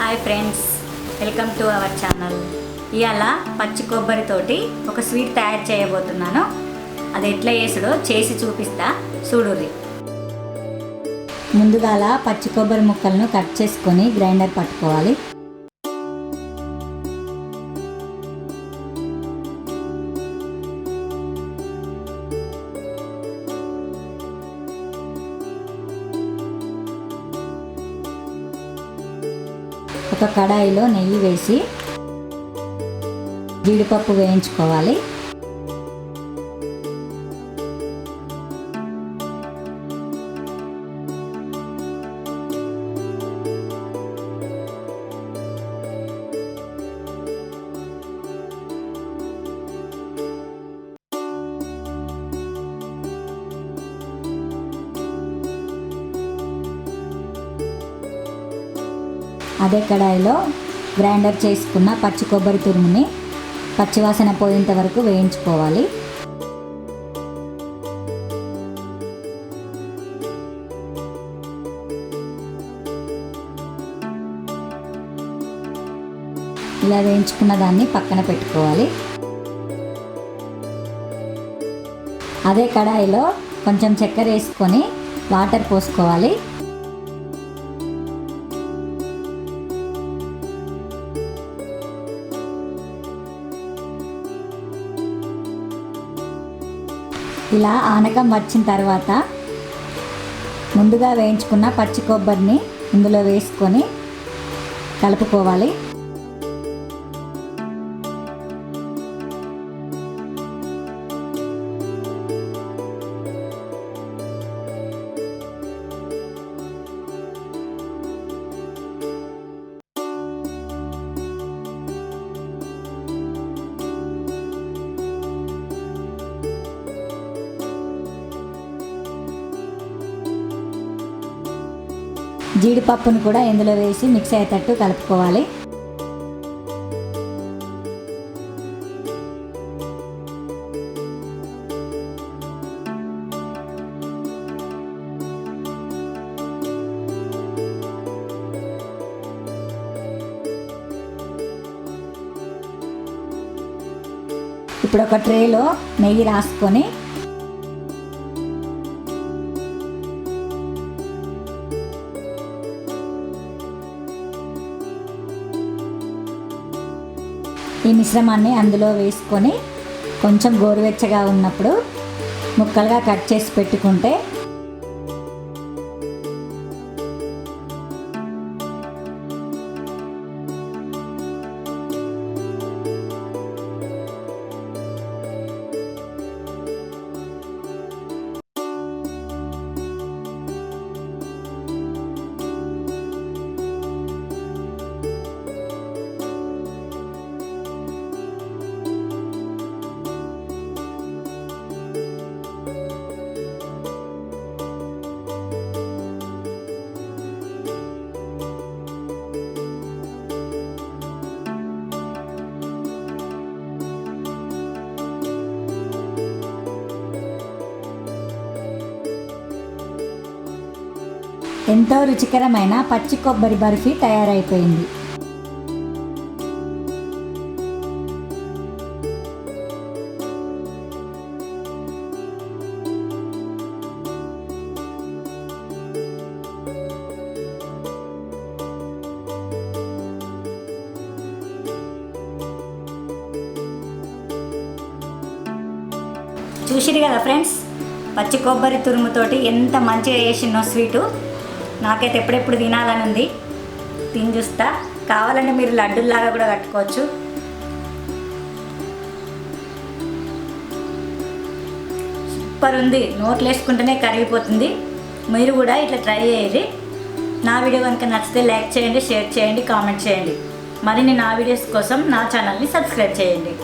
Hi friends welcome to our channel ఇవాళ పచ్చి కొబ్బరితోటి ఒక స్వీట్ తయారు చేయబోతున్నాను. అది ఎట్లా చేసుడో చేసి చూపిస్తా. చూడుర్రి. ముందుగాల పచ్చి కొబ్బరి ముక్కలను కట్ చేసుకొని గ్రైండర్ పట్టుకోవాలి. ఒక కడాయిలో నెయ్యి వేసి జీడిపప్పు వేయించుకోవాలి. అదే కడాయిలో గ్రైండర్ చేసుకున్న పచ్చి కొబ్బరి తురుముని పచ్చివాసన పోయేంత వరకు వేయించుకోవాలి. ఇలా వేయించుకున్న దాన్ని పక్కన పెట్టుకోవాలి. అదే కడాయిలో కొంచెం చక్కెర వేసుకొని వాటర్ పోసుకోవాలి. ఇలా ఆనకం వచ్చిన తర్వాత ముందుగా వేయించుకున్న పచ్చి కొబ్బరిని ఇందులో వేసుకొని కలుపుకోవాలి. జీడిపప్పును కూడా ఇందులో వేసి మిక్స్ అయ్యేటట్టు కలుపుకోవాలి. ఇప్పుడు ఒక ట్రేలో నెయ్యి రాసుకొని ఈ మిశ్రమాన్ని అందులో వేసుకొని కొంచెం గోరువెచ్చగా ఉన్నప్పుడు ముక్కలుగా కట్ చేసి పెట్టుకుంటే ఎంతో రుచికరమైన పచ్చి కొబ్బరి బర్ఫీ తయారైపోయింది. చూసిరు కదా ఫ్రెండ్స్? పచ్చి కొబ్బరి తురుముతోటి ఎంత మంచిగా చేసినో స్వీటు. నాకైతే ఎప్పుడెప్పుడు తినాలని ఉంది. తిని చూస్తా. కావాలంటే మీరు లడ్డూల్లాగా కూడా కట్టుకోవచ్చు. సూపర్ ఉంది. నోట్లు వేసుకుంటేనే కరిగిపోతుంది. మీరు కూడా ఇట్లా ట్రై చేయండి. నా వీడియో కనుక నచ్చితే లైక్ చేయండి షేర్ చేయండి కామెంట్ చేయండి. మరిన్ని నా వీడియోస్ కోసం నా ఛానల్ని సబ్స్క్రైబ్ చేయండి.